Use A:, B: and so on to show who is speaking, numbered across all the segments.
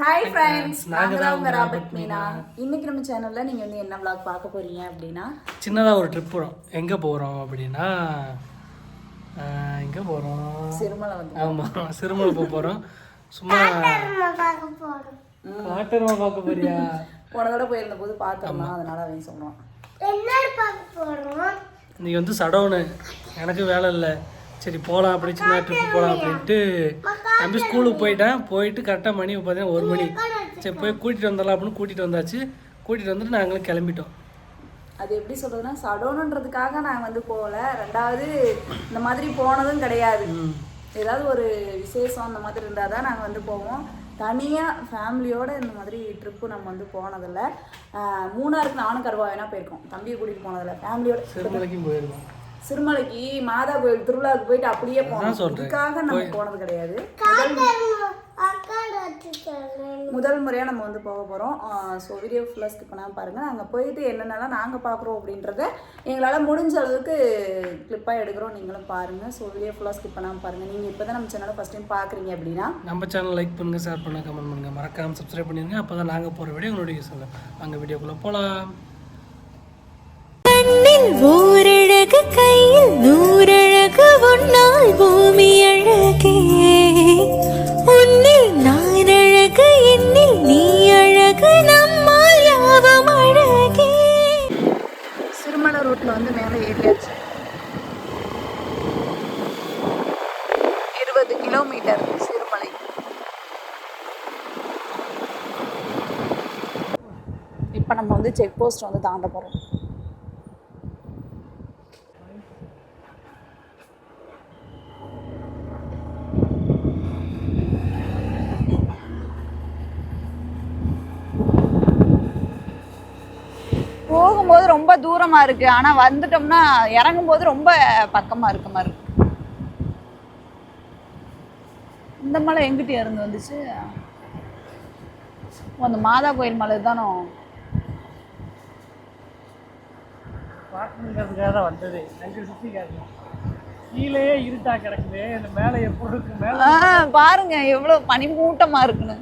A: Hi friends
B: நாங்க
A: நாங்கள்
B: தான்
A: உங்கள்
B: உங்க
A: ராபர்ட் மீனா. இன்னைக்கு நம்ம சேனலில் நீங்கள் வந்து என்ன vlog பார்க்க போறீங்க அப்படின்னா?
B: சின்னதாக ஒரு ட்ரிப் போகிறோம் எங்கே போகிறோம் அப்படின்னா எங்கே போகிறோம்
A: சிறுமலை வந்து
B: ஆமாம் சிறுமலை போக போகிறோம் சும்மா காட்டருமா பார்க்க போறியா?
A: போன தடவை போயிருந்த போது பார்த்தோம்னா அதனால அவன் சொல்லுவான்
B: இன்னைக்கு வந்து சடவுனு. எனக்கு வேலை இல்லை. சரி போகலாம் அப்படி சின்ன ட்ரிப் போகலாம் அப்படின்ட்டு தம்பி ஸ்கூலுக்கு போயிட்டேன். போயிட்டு கரெக்டாக மணி பார்த்தீங்கன்னா ஒரு மணி. சரி போய் கூட்டிகிட்டு வந்துடலாம் அப்படின்னு கூட்டிகிட்டு வந்தாச்சு. கூட்டிகிட்டு வந்துட்டு நாங்களும் கிளம்பிட்டோம்.
A: அது எப்படி சொல்றதுன்னா சடோனுன்றதுக்காக நான் வந்து போகல. ரெண்டாவது இந்த மாதிரி போனதும் கிடையாது. ஏதாவது ஒரு விசேஷம் அந்த மாதிரி இருந்தால் தான் நாங்கள் வந்து போவோம். தனியாக ஃபேமிலியோட இந்த மாதிரி ட்ரிப்பு நம்ம வந்து போனதில்லை. மூணாருக்கு நானும் கருவா வேணா போயிருக்கோம். தம்பியை கூட்டிகிட்டு போனதில்லை. ஃபேமிலியோட
B: போயிருக்கோம்
A: சிறுமலைக்கு மாதா கோயில் திருவிழாவுக்கு போயிட்டு அப்படியே போனோம். இதுக்காக நம்ம போனது கிடையாது. முதல் முறையாக நம்ம வந்து போக போகிறோம் ஸோ வீடியோ ஃபுல்லாக ஸ்கிப் பண்ணாமல் பாருங்கள் அங்கே போயிட்டு என்னென்னலாம் நாங்கள் பார்க்குறோம் அப்படின்றத எங்களால் முடிஞ்ச அளவுக்கு கிளிப்பாக எடுக்கிறோம். நீங்களும் பாருங்கள் ஸோ வீடியோ ஃபுல்லாக ஸ்கிப் பண்ணாமல் பாருங்கள் நீங்கள் இப்போ தான் நம்ம சேனலை ஃபஸ்ட் டைம் பார்க்குறீங்க அப்படின்னா
B: நம்ம சேனல் லைக் பண்ணுங்கள் ஷேர் பண்ணுங்கள் கமெண்ட் பண்ணுங்கள் மறக்காமல் சப்ஸ்கிரைப் பண்ணிடுங்க அப்போ தான் நாங்கள் போகிற வீடியோ உங்களுடைய சொல்லுங்கள் அங்கே வீடியோக்குள்ளே போகலாம்
C: ஓரழகு கையில் நூறழகு உன்னால் பூமி அழகே. உன்னில் நான் அழகு என்னில் நீ அழகு நம்மால் யாவும் அழகே.
A: சிறுமலை ரோட்டில் வந்து மேலே ஏறியாச்சு. இருபது கிலோமீட்டர் சிறுமலை. இப்போ நம்ம வந்து செக் போஸ்ட் வந்து தாண்ட போகிறோம் ரொம்ப தூரமா இருக்கு. ஆனா வந்துட்டோம்னா இறங்கும் போது ரொம்ப பக்கமா இருக்க மாதிரி இருக்கு. இந்த மலை எங்கிட்ட இருந்து வந்துச்சு? அந்த மாதா கோயில் மலை தானோ?
B: பார்க்கணுங்கிறதுக்காக தான் வந்தது. அங்கே சுற்றி காட்டணும் கீழேயே இருட்டா கிடக்குது. இந்த மேலே எப்படி இருக்கு மேலே
A: பாருங்க எவ்வளவு பனிமூட்டமா இருக்குன்னு.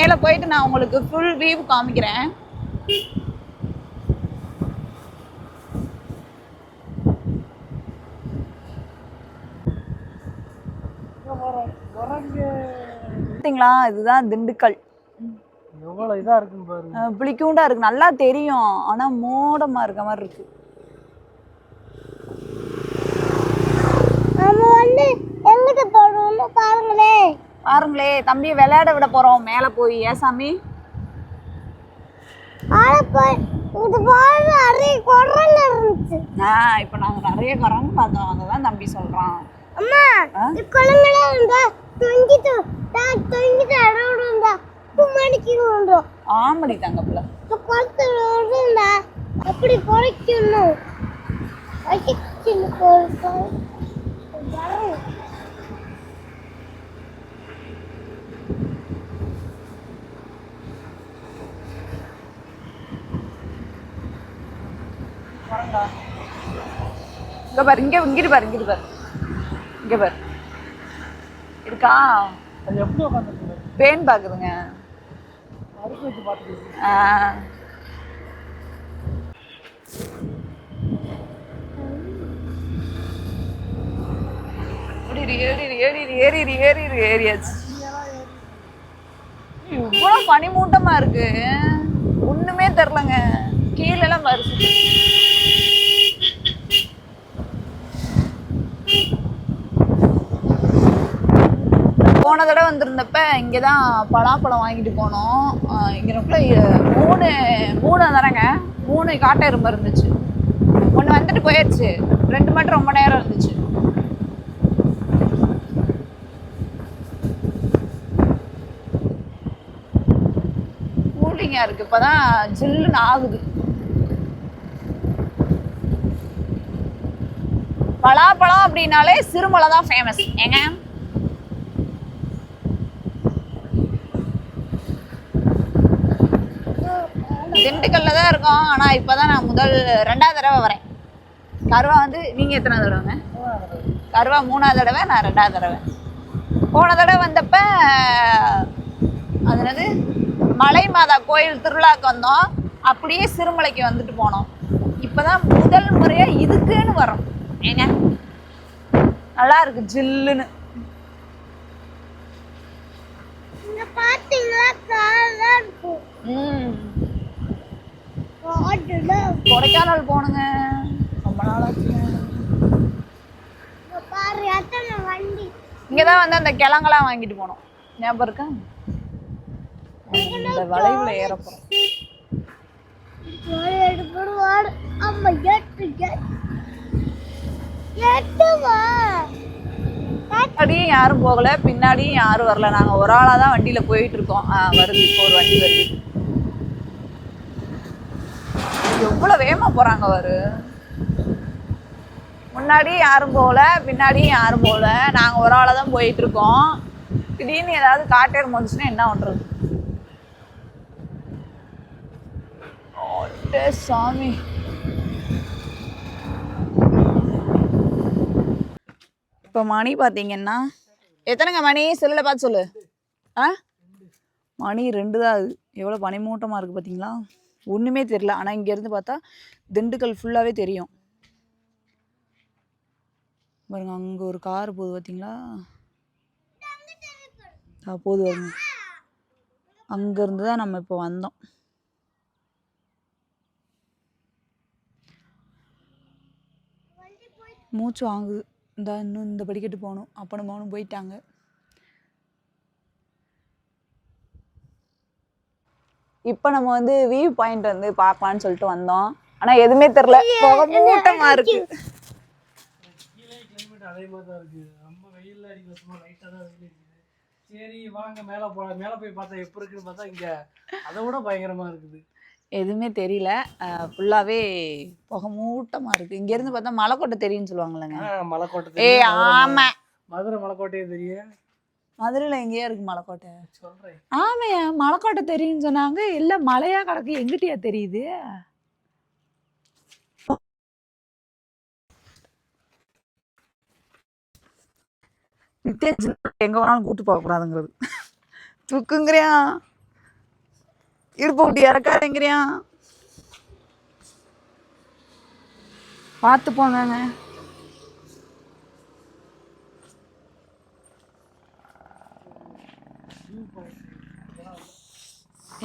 A: மேல போயிட்டு நான் உங்களுக்கு ஃபுல் வியூ காமிக்கிறேன். பார்த்தீங்களா இதுதான் திண்டுக்கல்.
B: எவ்வளோ இதாக இருக்குன்னு பாருங்க.
A: புளிக்கூண்டா இருக்கு. நல்லா தெரியும். ஆனா மோடமா இருக்க மாதிரி இருக்கு.
C: நம்ம வந்து எங்கிட்ட போறோம்னு பாருங்களே
A: பாருங்களே தம்பியை விளையாட விட போறோம். மேல போய். ஏன் சாமி? இப்போ நாங்க நிறைய குரங்கு பார்த்தோம். அதுதான் தம்பி சொல்றான்.
C: அம்மா குழந்தைங்களா இருந்தா தொங்கிட்டு அடவுடு இருந்தா மணிக்கு விழுந்தோம்
A: ஆமடி தங்கப்புல
C: குளத்துல எப்படி குறைக்கணும்
A: இங்க பாரு இங்க இங்கிட்டு பாரு இங்கிட்டு பாரு. இங்க பாரு. இருக்கா?
B: அது எப்படி உட்காந்துருக்கு
A: பேன்
B: பார்த்துட்டு
A: ஆ. ஏறிடு, ஏறிடு, ஏறிடு, ஏறிடு, ஏறியாச்சு. இவ்வளவு பனிமூட்டமா இருக்கு. ஒண்ணுமே தெரிலங்க கீழெல்லாம் வருது போன தடவை வந்திருந்தப்ப இங்கே தான் பலாப்பழம் வாங்கிட்டு போனோம். இங்கே ரொம்ப மூணு மூணு தானேங்க. மூணு காட்டை எறும்பு இருந்துச்சு. ஒன்று வந்துட்டு போயிடுச்சு ரெண்டு மட்டும் ரொம்ப நேரம் இருந்துச்சு. கூலிங்காக இப்போ தான் ஜில்லுன்னு ஆகுது. பலாப்பழம் அப்படின்னாலே சிறுமலை தான் ஃபேமஸ் ஏங்க? திண்டுக்கல்ல தான் இருக்கோம். ஆனா இப்பதான் நான் முதல் ரெண்டாவது தடவை வரேன். கருவா வந்து நீங்க எத்தனை தடவைங்க கருவா மூணாவது தடவை நான் ரெண்டாவது தடவை. போன தடவை வந்தப்ப அது என்னது? மலை மாதா கோயில் திருவிழாக்கு வந்தோம். அப்படியே சிறுமலைக்கு வந்துட்டு போனோம். இப்பதான் முதல் முறையா இதுக்குன்னு வரோம். ஏங்க? நல்லா இருக்கு ஜில்லுன்னு.
C: இருக்கும்.
A: ம். கொடைக்கானல் போனுங்க ரொம்ப நாள் ஆச்சுங்க
C: இங்க
A: இங்கதான் வந்து அந்த கிழங்கெல்லாம் வாங்கிட்டு போனோம். ஞாபகம் இருக்கா? இந்த வளைவுல ஏற
C: எட்டுமா
A: முன்னாடியும் யாரும் போகல. பின்னாடியும் யாரும் வரல. நாங்க ஒரு ஆளா தான் வண்டியில போயிட்டு இருக்கோம். வருது இப்போ ஒரு வண்டி வருது. எவ்வளோ வேகமாக போகிறாங்க அவரு முன்னாடி யாரும் போகல பின்னாடியும் யாரும் போகல. நாங்கள் ஒரு ஆளாக தான் போயிட்டுருக்கோம் திடீர்னு ஏதாவது காட்டேர் வந்துச்சுன்னா என்ன பண்ணுறது சாமி. இப்போ மணி பார்த்தீங்கன்னா எத்தனைங்க மணி? செல்லில் பார்த்து சொல்லு. ஆ? மணி ரெண்டு தான் அது எவ்வளோ பனிமூட்டமாக இருக்குது பார்த்தீங்களா ஒன்றுமே தெரில ஆனால் இங்கேருந்து பார்த்தா திண்டுக்கல் ஃபுல்லாகவே தெரியும். பாருங்க அங்கே ஒரு கார் போகுது பார்த்தீங்களா? ஆ போகுது வருங்க. அங்கேருந்து தான் நம்ம இப்போ வந்தோம். மூச்சு வாங்குது. இந்த இன்னும் இந்த படிக்கட்டு போகணும். அப்பனும் மகனும் போயிட்டாங்க. இப்போ நம்ம வந்து வியூ பாயிண்ட் வந்து பார்க்கலான்னு சொல்லிட்டு வந்தோம். ஆனால் எதுவுமே தெரில புகை மூட்டமாக இருக்கு.
B: அதே மாதிரி தான் இருக்கு. ரொம்ப வெயில் சும்மா லைட்டாக தான் வெயில் அடிக்குது. சரி வாங்க மேலே போகலாம் மேலே போய் பார்த்தா எப்போ இருக்குன்னு பார்த்தா இங்கே. அதை விட பயங்கரமாக இருக்குது.
A: எதுவுமே தெரியல. ஃபுல்லாகவே புகை மூட்டமாக இருக்குது இங்கேருந்து பார்த்தா மலைக்கோட்டை தெரியும்னு சொல்லுவாங்கல்லங்க.
B: மலைக்கோட்டை
A: ஏ ஆமாம்
B: மதுரை மலைக்கோட்டையே தெரியும்.
A: மதுரையில் எங்கேயா இருக்கு மலைக்கோட்டை. ஆமையா? மலைக்கோட்டை தெரியும்னு சொன்னாங்க. இல்லை மலையா கிடக்கு. எங்கிட்டயா தெரியுது? எங்க வேணாலும் கூட்டு போக கூடாதுங்கிறது. தூக்குங்கிறியா? இடுப்பு விட்டு இறக்காதேங்கிறியா? பார்த்து போங்கங்க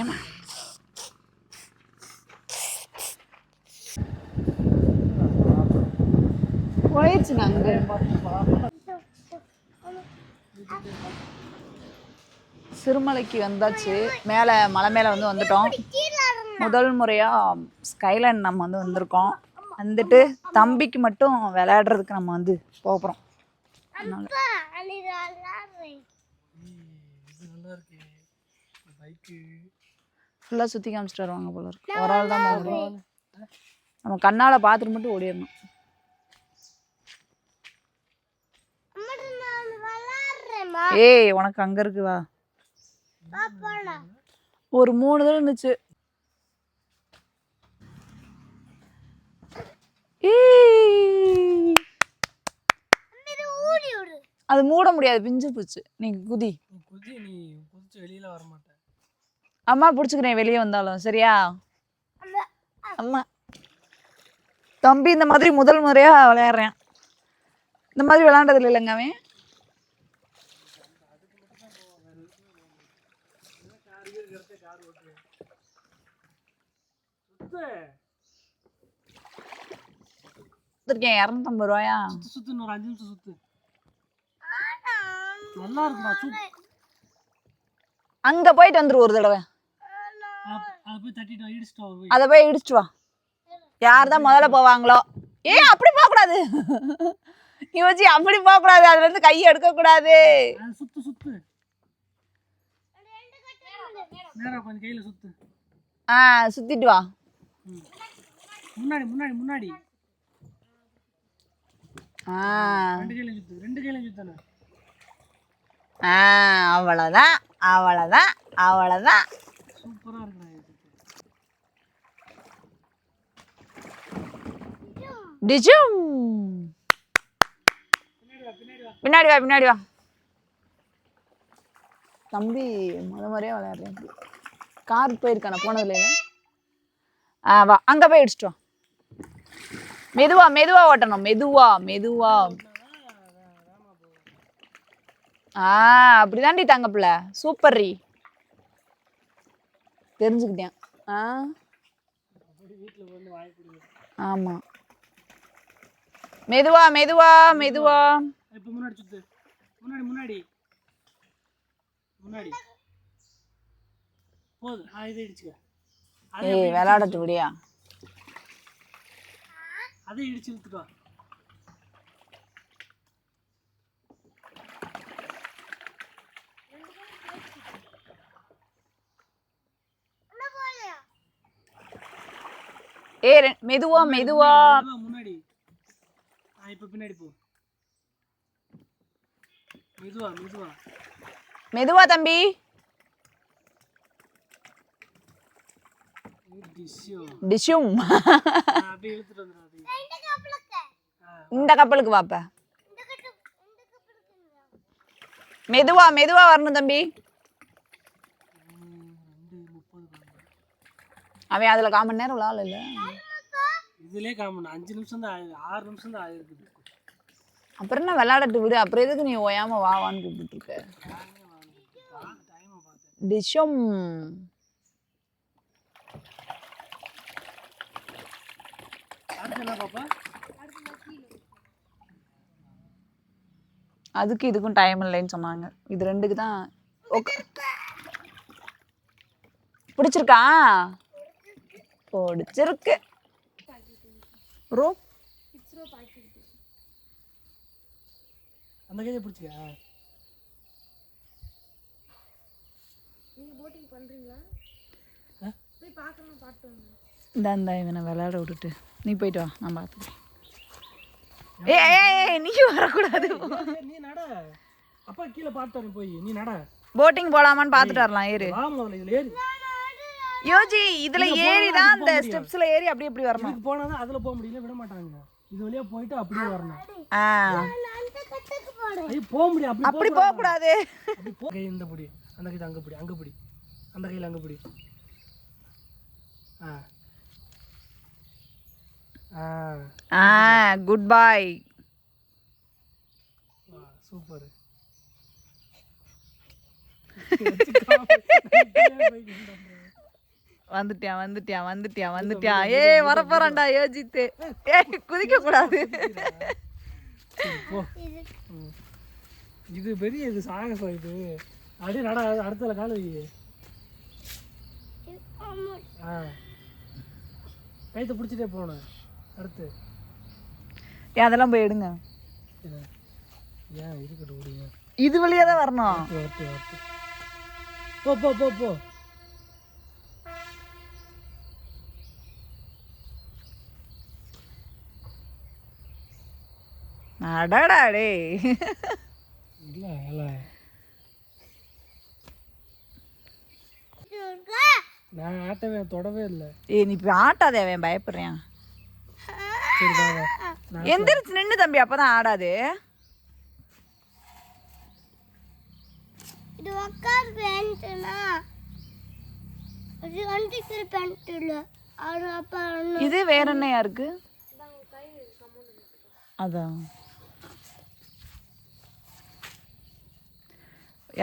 A: ஏமா போயிடுச்சுங்க அங்க சிறுமலைக்கு வந்தாச்சு. மேலே மலை மேலே வந்து வந்துட்டோம். முதல் முறையாக ஸ்கைலைன் நம்ம வந்து வந்திருக்கோம். வந்துட்டு தம்பிக்கு மட்டும் விளையாடுறதுக்கு நம்ம வந்து போகிறோம்
C: அப்பா
A: ஃபுல்லாக சுற்றி காமிச்சிட்டு வருவாங்க போல இருக்கு. ஒரு ஆள் தான் போக முடியும். நம்ம கண்ணால் பார்த்துட்டு மட்டும் ஓடிடணும். ஏய் உனக்கு அங்கே இருக்கு வா.
C: பாப்பாடா
A: ஒரு மூணு தடவை இருந்துச்சு அது மூட முடியாது பிஞ்சு போச்சு. நீங்க குதி.
B: நீ குதி நீ குதிச்சு வெளியில் வர மாட்டேன்
A: அம்மா பிடிச்சிக்கிறேன் வெளியே வந்தாலும். சரியா?
C: அம்மா.
A: தம்பி இந்த மாதிரி முதல் முறையா விளையாடுறேன். இந்த மாதிரி விளையாண்டது இல்லைங்க அவன். இருக்கேன் இரநூத்தம்பது ரூபாயா?
B: சுத்து சுத்து இன்னொரு அஞ்சு நிமிஷம் சுத்து. நல்லா
A: அங்க போயிட்டு வந்துரு ஒரு தடவை.
B: அதை போய் இடிச்சிட்டு வா
A: யார் தான் முதல்ல போவாங்களோ. ஏய் அப்படி போகக்கூடாது. யோசி அப்படி போகக்கூடாது. அதுல இருந்து கையை எடுக்கக்கூடாது.
B: சுத்து சுத்து.
A: ஆ சுத்திட்டு வா.
B: முன்னாடி முன்னாடி முன்னாடி.
A: ஆ.
B: ரெண்டு கையில சுத்து ரெண்டு கையில சுத்தானே
A: ஆ அவ்வளோதான் அவ்வளோதான் அவ்வளோதான்
B: சூப்பராக இருக்குடா
A: டிஜும். பின்னாடி வா பின்னாடி வா தம்பி முத முறையே விளையாடுறேன். கார் போயிருக்கான போனதுல ஆ வா அங்கே போய் அடிச்சிட்டோம் வா. மெதுவா மெதுவா ஓட்டணும். மெதுவா மெதுவா. ஆ அப்படிதான்டி தங்கப்பிள்ள. சூப்பர் ரீ தெரிஞ்சுக்கிட்டேன். ஆ? ஆமா. மெதுவா மெதுவா மெதுவா.
B: இப்போ முன்னாடி சுத்து. முன்னாடி முன்னாடி. முன்னாடி. போதும் ஆ இதை இடிச்சுக்க. அதை
A: ஏய் விளையாடட்டு விடியா
B: அதை இடிச்சு இழுத்துட்டு
A: ஏ மெதுவா மெதுவா.
B: முன்னாடி. இப்போ பின்னாடி போ. மெதுவா மெதுவா.
A: மெதுவா தம்பி.
B: டிஷ்யூ
A: டிஷும்
B: அப்படியே இழுத்துட்டு வந்துடும் அப்படியே.
A: இந்த கப்பலுக்கு. வாப்ப. மெதுவா மெதுவா வரணும் தம்பி. அவன் அதுல கால் மணி நேரம் விளாட இல்ல.
B: இதுலயே காமன் அஞ்சு நிமிஷம் தான் ஆகுது. ஆறு நிமிஷம் தான் ஆயிருக்குது.
A: அப்புறம் என்ன விளையாடட்டு விடு. அப்புறம் எதுக்கு நீ ஓயாம வா வான்னு கூப்பிட்டு இருக்க
B: டைமை பார்த்தேன்
A: டிஷும் அதுக்கு இதுக்கும் டைம் இல்லைன்னு சொன்னாங்க. இது ரெண்டுக்கு தான். பிடிச்சிருக்கா? பிடிச்சிருக்கு. ரோ.
B: அந்த கையை பிடிச்சிக்க.
A: இந்த இந்த இவனை விளையாட விட்டுட்டு. நீ போயிட்டு வா நான் பார்த்துக்கிறேன். ஏய் ஏய், ஏய் நீ வரக்கூடாது.
B: நீ நட. அப்பா கீழே பார்த்து போய். நீ நட.
A: போட்டிங் போலாமான்னு பார்த்துட்டு வரலாம் ஏறு.
B: வா முதல்ல இதுல ஏறி.
A: யோஜி இதுல ஏறி தான் அந்த ஸ்டெப்ஸ்ல ஏறி அப்படி அப்படி வரணும்.
B: இதுக்கு போனா தான் அதுல போக முடியல விட மாட்டாங்க. இது வழியா போயிட்டு அப்படியே வரணும். போக முடியும் அப்படி
A: போக கூடாது.
B: போ இந்த பிடி அந்த கை அங்க பிடி அங்க பிடி. அந்த கையில அங்க பிடி. ஆ.
A: குட் பாய்
B: சூப்பர்
A: வந்துட்டியா வந்துட்டியா வந்துட்டியா வந்துட்டியா? ஏய் வரப்போறான்டா யோஜித்து. ஏய் குதிக்க கூடாது.
B: இது பெரிய இது சாகசம் இது. அப்படியே நட அடுத்தல கால ஆ. கைத்தை பிடிச்சிட்டே போகணும். அடுத்து.
A: ஏன் அதெல்லாம் போய் எடுங்க.
B: இது. ஏன் இருக்கட்டும்
A: இது வழியா தான் வரணும்
B: போ போ போ போ.
A: அடடா டேய்.
B: இல்லை இல்லை. நான் ஆட்டவே தொடவே இல்லை.
A: ஏய் நீ இப்ப ஆட்டாதே அவன் பயப்படுறான். எந்திரிச்சு நின்னு தம்பி அப்பதான் ஆடாது.
C: இது உக்கார் பேண்ட்டுனா. அது வண்டிக்கு பேண்ட் இல்லை. அது அப்போ
A: இது வேற என்னையா இருக்கு? அதான்.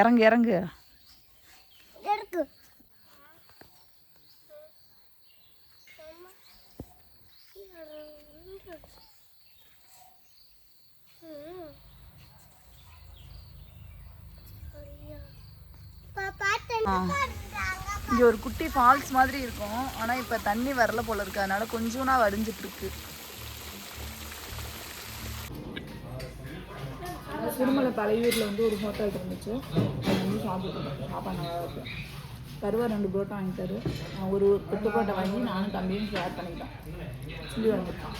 A: இறங்கு இறங்கு.
C: இருக்கு
A: இங்க ஒரு குட்டி ஃபால்ஸ் மாதிரி இருக்கும். ஆனா இப்ப தண்ணி வரல போல இருக்கு. அதனால கொஞ்சம் வடிஞ்சிட்டு இருக்கு. திருமலை பழைய வீட்டில் வந்து ஒரு ஹோட்டல் இருந்துச்சு. அது வந்து சாப்பிட்டு சாப்பாடு நல்லா இருக்கு. கருவா ரெண்டு புரோட்டா வாங்கிட்டாரு. ஒரு கொத்து புரோட்டா வாங்கி நானும் தம்பியும் ஷேர் பண்ணிக்கிட்டோம். சொல்லி வந்துட்டான்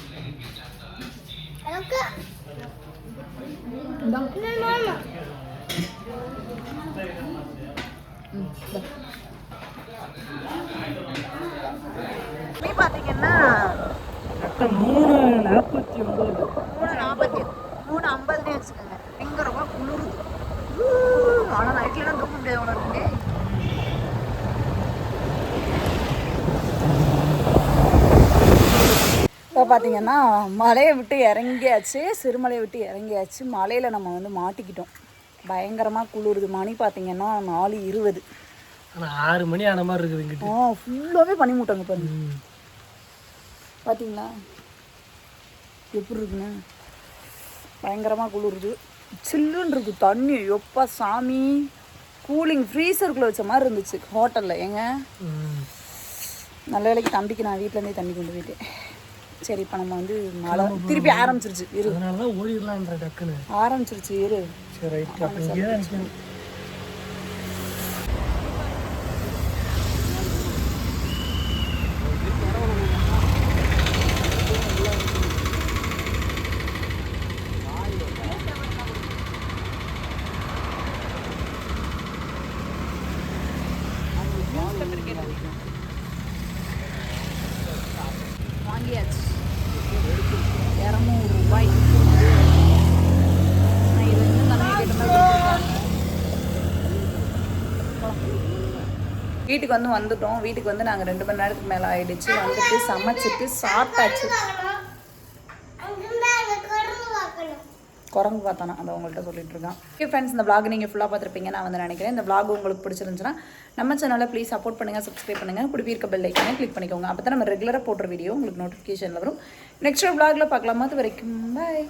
A: பார்த்தீங்கன்னா
B: கரெக்டாக மூணு நாற்பத்தி ஒம்பது
A: மூணு நாற்பத்தி மூணு ஐம்பதுனே வச்சுக்கோங்க எங்க ரொம்ப குளிருது ஆனால் நைட்லாம் தூக்க முடியாது உனக்கு பார்த்தீங்கன்னா மலையை விட்டு இறங்கியாச்சு சிறுமலையை விட்டு இறங்கியாச்சு. மலையில் நம்ம வந்து மாட்டிக்கிட்டோம். பயங்கரமாக குளிருது. மணி பார்த்தீங்கன்னா நாலு இருபது
B: ஆனால் ஆறு மணி ஆன மாதிரி இருக்குது இங்கிட்டு.
A: ஆ ஃபுல்லாகவே பனி மூட்டங்க பாருங்க பார்த்தீங்களா எப்படி இருக்குன்னு? பயங்கரமாக குளிருது. சில்லுன்னு இருக்கு. தண்ணி. எப்பா சாமி. கூலிங் ஃப்ரீசருக்குள்ளே வச்ச மாதிரி இருந்துச்சு. ஹோட்டலில். ஏங்க. நல்ல வேலைக்கு தம்பிக்கு நான் வீட்டிலேருந்தே தண்ணி கொண்டு போயிட்டேன். சரி இப்போ நம்ம வந்து மழை திருப்பி ஆரம்பிச்சிருச்சு இரு. ஆரம்பிச்சிருச்சு இரு.
B: சரி ரைட் அப்போ இங்கே தான் நிற்கணும்
A: வாங்கியாச்சு இரநூறு ரூபாய் நான் இது இன்னும் தலைமை கேட்ட மாதிரி கொடுத்துருக்காங்க. வீட்டுக்கு வந்து வந்துட்டோம். வீட்டுக்கு வந்து நாங்கள் ரெண்டு மணி நேரத்துக்கு மேலே ஆயிடுச்சு. வந்துட்டு சமைச்சிட்டு சாப்பிட்டாச்சு.
D: குரங்கு
A: பார்த்தானா அதை உங்கள்கிட்ட சொல்லிட்டு இருக்கான். ஓகே ஃப்ரெண்ட்ஸ் இந்த vlog நீங்கள் ஃபுல்லாக பார்த்துருப்பீங்க. நான் வந்து நினைக்கிறேன் இந்த vlog உங்களுக்கு பிடிச்சிருந்துச்சுன்னா நம்ம சேனலில் ப்ளீஸ் சப்போர்ட் பண்ணுங்கள் சப்ஸ்கிரைப் பண்ணுங்கள் குடிப்பி இருக்க பெல் ஐக்கானே கிளிக் பண்ணிக்கோங்க. அப்போ தான் நம்ம ரெகுலராக போடுற வீடியோ உங்களுக்கு நோட்டிஃபிகேஷனில் வரும். நெக்ஸ்ட் vlogல பார்க்கலாமா? அது வரைக்கும் பாய்